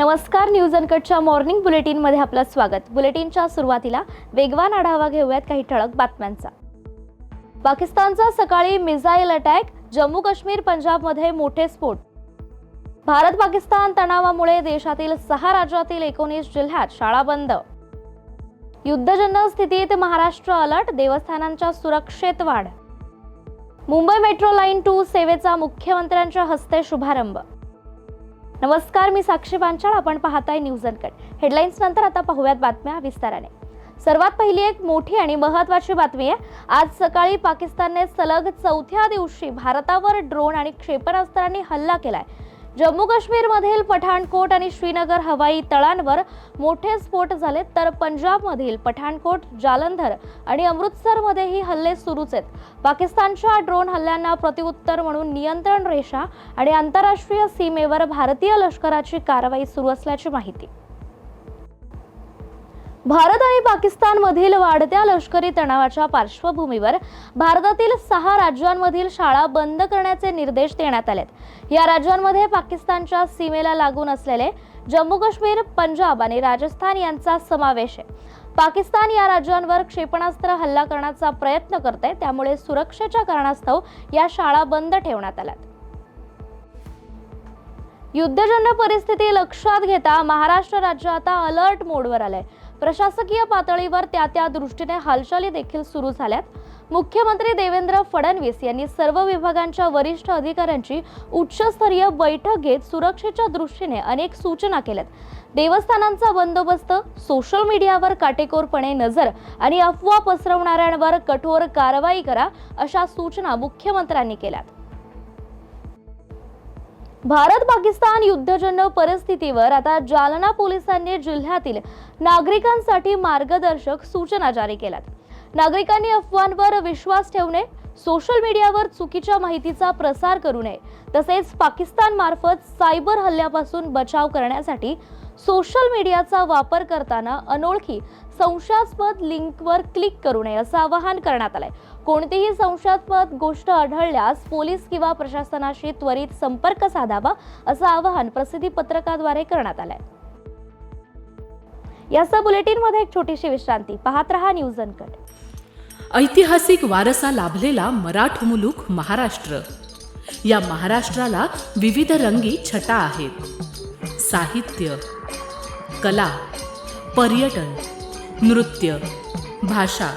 नमस्कार news अनकटच्या morning बुलेटिनमध्ये आपलं स्वागत. बुलेटिनच्या सुरुवातीला वेगवान आढावा घेऊयात काही ठळक बातम्यांचा. पाकिस्तानचा सकाळी मिसाईल अटॅक जम्मू काश्मीर पंजाबमध्ये मोठे स्फोट. भारत पाकिस्तान तणावामुळे देशातील सहा राज्यातील एकोणीस जिल्ह्यात शाळा बंद. युद्धजन्य स्थितीत महाराष्ट्र अलर्ट देवस्थानांच्या सुरक्षेत वाढ. मुंबई मेट्रो लाईन टू सेवेचा मुख्यमंत्र्यांच्या हस्ते शुभारंभ. नमस्कार मी साक्षी पांचाळ आपण पाहताय न्यूज अनकट. हेडलाईन्स नंतर आता पाहूयात बातम्या विस्ताराने. सर्वात पहिली एक मोठी आणि महत्वाची बातमी आहे. आज सकाळी पाकिस्तानने सलग चौथ्या दिवशी भारतावर ड्रोन आणि क्षेपणास्त्रांनी हल्ला केलाय. जम्मू काश्मीरमधील पठाणकोट आणि श्रीनगर हवाई तळांवर मोठे स्फोट झाले तर पंजाबमधील पठाणकोट जालंधर आणि अमृतसरमध्येही हल्ले सुरूच आहेत. पाकिस्तानच्या ड्रोन हल्ल्यांना प्रत्युत्तर म्हणून नियंत्रण रेषा आणि आंतरराष्ट्रीय सीमेवर भारतीय लष्कराची कारवाई सुरू असल्याची माहिती. भारत आणि पाकिस्तानमधील वाढत्या लष्करी तणावाच्या पार्श्वभूमीवर भारतातील सहा राज्यांमधील शाळा बंद करण्याचे निर्देश देण्यात आलेत. या राज्यांमध्ये पाकिस्तानच्या सीमेला लागून असलेले जम्मू काश्मीर पंजाब आणि राजस्थान यांचा समावेश आहे. पाकिस्तान या राज्यांवर क्षेपणास्त्र हल्ला करण्याचा प्रयत्न करते त्यामुळे सुरक्षेच्या कारणास्तव या शाळा बंद ठेवण्यात आल्यात. युद्धजन्य परिस्थिती लक्षात घेता महाराष्ट्र राज्य आता अलर्ट मोडवर आलंय. प्रशासकीय पातळीवर त्या त्या दृष्टीने हालचाली देखील सुरू झाल्यात. मुख्यमंत्री देवेंद्र फडणवीस यांनी सर्व विभागांच्या वरिष्ठ अधिकाऱ्यांची उच्चस्तरीय बैठक घेत सुरक्षेच्या दृष्टीने अनेक सूचना केल्यात. देवस्थानांचा बंदोबस्त सोशल मीडियावर काटेकोरपणे नजर आणि अफवा पसरवणाऱ्यांवर कठोर कारवाई करा अशा सूचना मुख्यमंत्र्यांनी केल्यात. भारत पाकिस्तान युद्धजन्य परिस्थितीवर आता जालना पोलिसांनी जिल्ह्यातील नागरिकांसाठी मार्गदर्शक सूचना जारी केल्यात. नागरिकांनी अफवांवर विश्वास ठेवणे सोशल मीडियावर चुकीच्या माहितीचा प्रसार करू नये तसेच पाकिस्तान मार्फत सायबर हल्ल्यापासून बचाव करण्यासाठी सोशल मीडियाचा वापर करताना अनोळखी संशयास्पद लिंकवर क्लिक करू नये असं आवाहन करण्यात आलंय. कोणतीही संशयास्पद गोष्ट आढळल्यास पोलीस किंवा प्रशासनाशी त्वरित संपर्क साधावा असं आवाहन प्रसिद्धी पत्रकाद्वारे करण्यात आलंय. यासह बुलेटिनमध्ये एक छोटीशी विश्रांती. पाहत रहा न्यूज अनकट. ऐतिहासिक वारसा लाभलेला मराठ मुलूक महाराष्ट्र. या महाराष्ट्राला विविध रंगी छटा आहेत. साहित्य कला पर्यटन नृत्य भाषा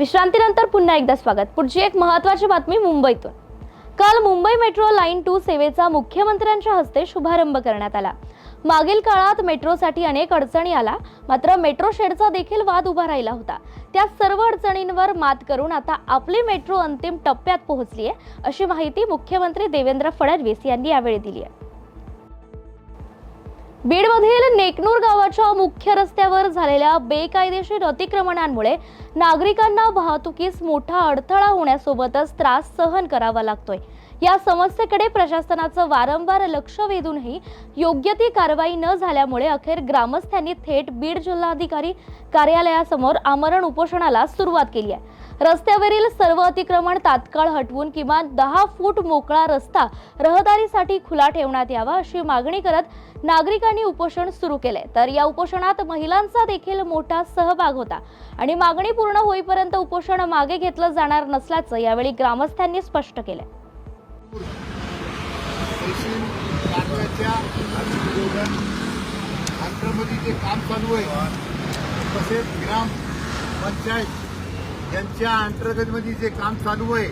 विश्रांतीनंतर पुन्हा एकदा स्वागत. पुढची एक महत्वाची बातमी मुंबईतून. काल मुंबई मेट्रो लाईन टू सेवेचा मुख्यमंत्र्यांच्या हस्ते शुभारंभ करण्यात आला. मागील काळात मेट्रोसाठी अनेक अडचणी आला मात्र मेट्रो शेडचा देखील वाद उभा राहिला होता. त्या सर्व अडचणींवर मात करून आता आपली मेट्रो अंतिम टप्प्यात पोहोचली आहे अशी माहिती मुख्यमंत्री देवेंद्र फडणवीस यांनी यावेळी दिली आहे बीडमधील नेकनूर गावाच्या मुख्य रस्त्यावर झालेल्या बेकायदेशीर अतिक्रमणांमुळे नागरिकांना वाहतुकीस मोठा अडथळा होण्यासोबतच त्रास सहन करावा लागतोय. या समस्येकडे प्रशासनाचं वारंवार लक्ष वेधूनही योग्य ती कारवाई न झाल्यामुळे अखेर ग्रामस्थांनी थेट बीड जिल्हाधिकारी कार्यालयासमोर आमरण उपोषणाला सुरुवात केली आहे. रस्त्यावरील सर्व अतिक्रमण तात्काळ हटवून किमान दहा फूट मोकळा रस्ता रहदारीसाठी खुला ठेवण्यात यावा अशी मागणी करत नागरिकांनी उपोषण सुरू केले तर या उपोषणात महिलांचा देखील मोठा सहभाग होता आणि मागणी पूर्ण होईपर्यंत उपोषण मागे घेतलं जाणार नसल्याचं यावेळी ग्रामस्थांनी स्पष्ट केलं रेशीम जे काम चालू आहे तसेच ग्राम पंचायत यांच्या अंतर्गतमध्ये जे काम चालू आहे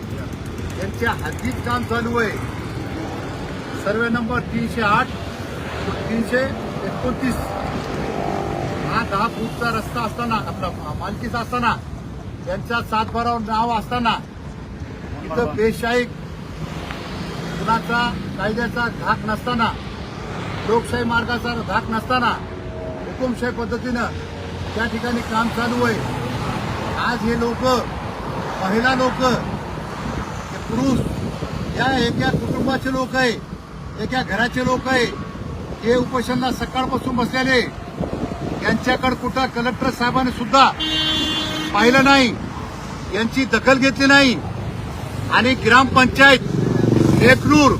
यांच्या हद्दीत काम चालू आहे सर्वे नंबर तीनशे आठ तीनशे एकोणतीस. हा दहा फूटचा रस्ता असताना आपला मालकीचा असताना त्यांच्या सातबारावर नाव असताना इथं बेशाही कुणाचा कायद्याचा घाक नसताना लोकशाही मार्गाचा घाक नसताना हुकुमशाही पद्धतीनं त्या ठिकाणी काम चालू आहे. आज हे लोक महिला लोक पुरुष या एका कुटुंबाचे लोक आहे एका घराचे लोक आहे हे उपोषणला सकाळपासून बसलेले यांच्याकडे कुठं कलेक्टर साहेबांनी सुद्धा पाहिलं नाही यांची दखल घेतली नाही. आणि ग्रामपंचायत नेकनूर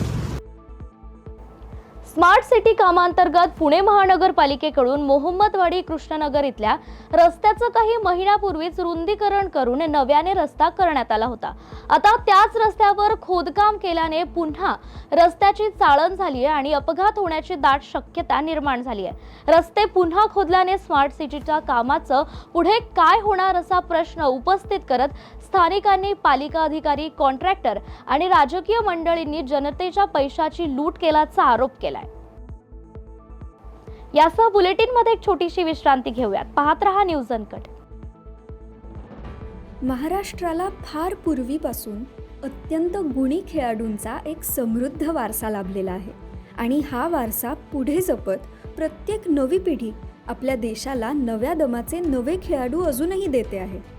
स्मार्ट सिटी कामांतर्गत पुणे महानगरपालिकेकडून मोहम्मदवाडी कृष्णनगर इथल्या रस्त्याचं काही महिन्यापूर्वीच रुंदीकरण करून नव्याने रस्ता करण्यात आला होता. आता त्याच रस्त्यावर खोदकाम केल्याने पुन्हा रस्त्याची चाळण झाली आहे आणि अपघात होण्याची दाट शक्यता निर्माण झाली आहे रस्ते पुन्हा खोदल्याने स्मार्ट सिटीच्या कामाचं पुढे काय होणार असा प्रश्न उपस्थित करत स्थानिकांनी पालिका अधिकारी कॉन्ट्रॅक्टर आणि राजकीय मंडळींनी जनतेच्या पैशाची लूट केल्याचा आरोप केलाय. यासह बुलेटिनमध्ये एक छोटीशी विश्रांती घेऊयात. पाहत रहा न्यूज अनकट. महाराष्ट्राला फार पूर्वीपासून अत्यंत गुणी खेळाडूंचा एक समृद्ध वारसा लाभलेला आहे आणि हा वारसा पुढे जपत प्रत्येक नवी पिढी आपल्या देशाला नव्या दमाचे नवे खेळाडू अजूनही देते आहे.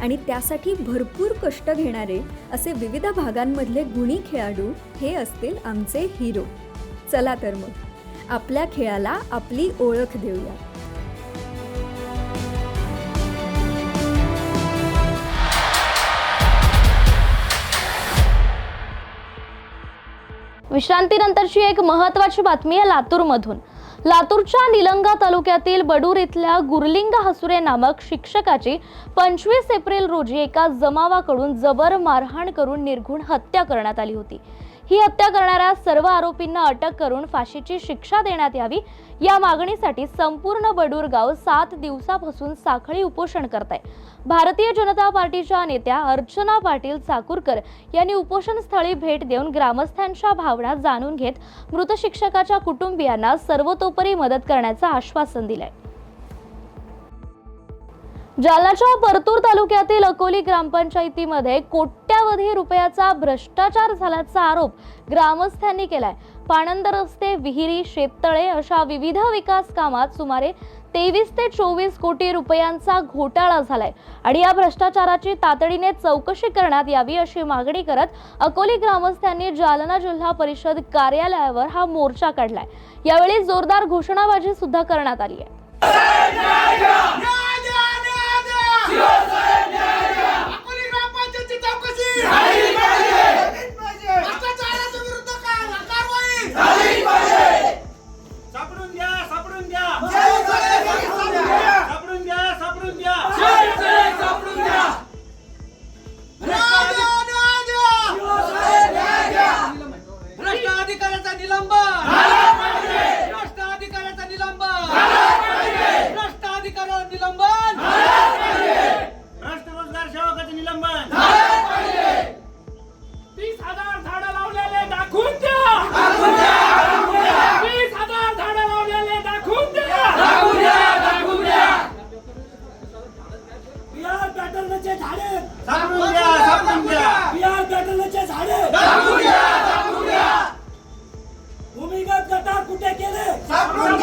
आणि त्यासाठी भरपूर कष्ट घेणारे असे विविध भागांमधले गुणी खेळाडू हे असतील आमचे हिरो चला तर मग आपल्या खेळाला आपली ओळख देऊया. विश्रांतीनंतरची एक महत्वाची बातमी आहे लातूरमधून. लातूरच्या निलंगा तालुक्यातील बडूर इथल्या गुरलिंग हसुरे नामक शिक्षकाची पंचवीस एप्रिल रोजी एका जमावाकडून जबर मारहाण करून निर्घुण हत्या करण्यात आली होती. ही हत्या करणाऱ्या सर्व आरोपींना अटक करून फाशीची शिक्षा देण्यात यावी. या मागणीसाठी संपूर्ण बडूर गाव सात दिवसापासून साखळी उपोषण करत आहे भारतीय जनता पार्टीच्या नेत्या अर्चना पाटील चाकूरकर यांनी उपोषणस्थळी भेट देऊन ग्रामस्थांच्या भावना जाणून घेत मृत शिक्षकाच्या कुटुंबियांना सर्वतोपरी मदत करण्याचं आश्वासन दिलंय. जालन्याच्या परतूर तालुक्यातील अकोली ग्रामपंचायतीमध्ये कोट्यावधी रुपयाचा भ्रष्टाचार झाल्याचा आरोप ग्रामस्थांनी केलाय. पाणंद रस्ते विहिरी शेततळे अशा विविध विकास कामात सुमारे तेवीस ते चोवीस कोटी रुपयांचा घोटाळा झालाय आणि या भ्रष्टाचाराची तातडीने चौकशी करण्यात यावी अशी मागणी करत अकोली ग्रामस्थांनी जालना जिल्हा परिषद कार्यालयावर हा मोर्चा काढलाय. यावेळी जोरदार घोषणाबाजी सुद्धा करण्यात आली आहे. अकोली पॅटर्नचे झाडे. सापडून सापडून बिहार पॅटर्नचे झाडे. भूमिगत गटार कुठे केले? सापडून.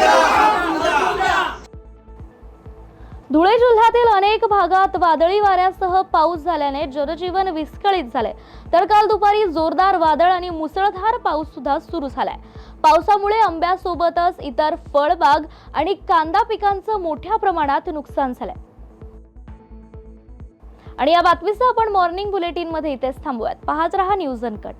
धुळे जिल्ह्यातील अनेक भागात वादळी वाऱ्यासह पाऊस झाल्याने जनजीवन विस्कळीत झाले. तर काल दुपारी जोरदार वादळ आणि मुसळधार पाऊस सुद्धा सुरू झालाय. पावसामुळे आंब्यासोबतच इतर फळबाग आणि कांदा पिकांचं मोठ्या प्रमाणात नुकसान झालंय. आणि या बातमीसह आपण मॉर्निंग बुलेटिनमध्ये इथेच थांबूयात. पाहत रहा न्यूज अनकट.